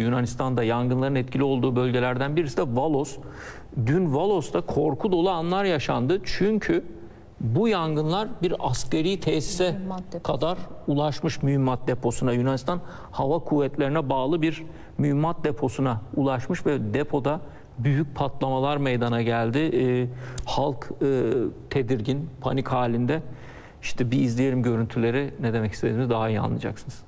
Yunanistan'da yangınların etkili olduğu bölgelerden birisi de Valos. Dün Valos'ta korku dolu anlar yaşandı. Çünkü bu yangınlar bir askeri tesise kadar ulaşmış mühimmat deposuna. Yunanistan hava kuvvetlerine bağlı bir mühimmat deposuna ulaşmış ve depoda büyük patlamalar meydana geldi. Ee, halk e, tedirgin, panik halinde. İşte bir izleyelim görüntüleri ne demek istediğimi daha iyi anlayacaksınız.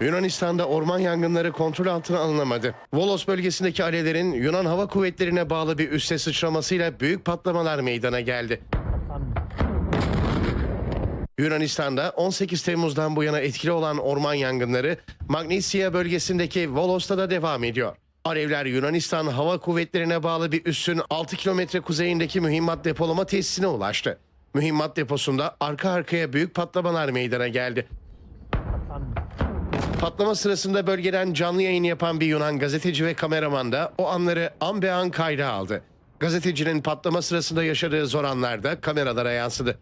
Yunanistan'da orman yangınları kontrol altına alınamadı. Volos bölgesindeki alevlerin Yunan Hava Kuvvetleri'ne bağlı bir üsse sıçramasıyla büyük patlamalar meydana geldi. Yunanistan'da 18 Temmuz'dan bu yana etkili olan orman yangınları Magnesia bölgesindeki Volos'ta da devam ediyor. Alevler Yunanistan Hava Kuvvetleri'ne bağlı bir üssün 6 kilometre kuzeyindeki mühimmat depolama tesisine ulaştı. Mühimmat deposunda arka arkaya büyük patlamalar meydana geldi. Patlama sırasında bölgeden canlı yayın yapan bir Yunan gazeteci ve kameraman da o anları an be an kayda aldı. Gazetecinin patlama sırasında yaşadığı zor anlar da kameralara yansıdı.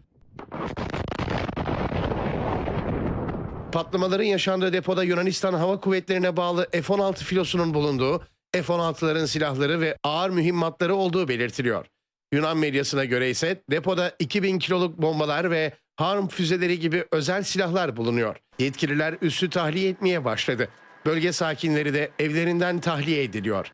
Patlamaların yaşandığı depoda Yunanistan Hava Kuvvetleri'ne bağlı F-16 filosunun bulunduğu, F-16'ların silahları ve ağır mühimmatları olduğu belirtiliyor. Yunan medyasına göre ise depoda 2000 kiloluk bombalar ve harm füzeleri gibi özel silahlar bulunuyor. Yetkililer üssü tahliye etmeye başladı. Bölge sakinleri de evlerinden tahliye ediliyor.